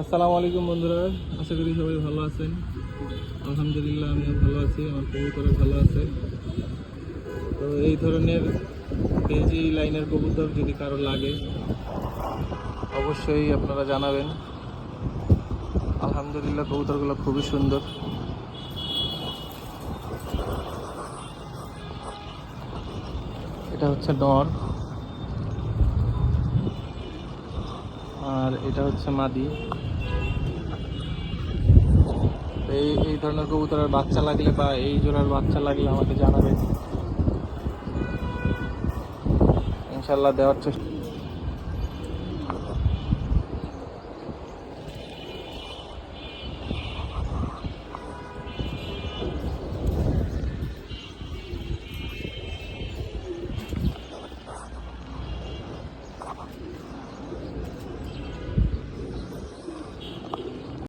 আসসালামু আলাইকুম বন্ধুরা, আশা করি সবাই ভালো আছেন। আলহামদুলিল্লাহ, আমিও ভালো আছি, আমার কবুতরও ভালো আছে। তো এই ধরনের পেজি লাইনের কবুতর যদি কারও লাগে, অবশ্যই আপনারা জানাবেন। আলহামদুলিল্লাহ, কবুতরগুলো খুবই সুন্দর। এটা হচ্ছে নর। আর এটা হচ্ছে মাদি। এই এই ধরনের কবুতরের বাচ্চা লাগলে বা এই জোড়ার বাচ্চা লাগলে আমাকে জানাবে ইনশাল্লাহ দেওয়ার চেষ্টা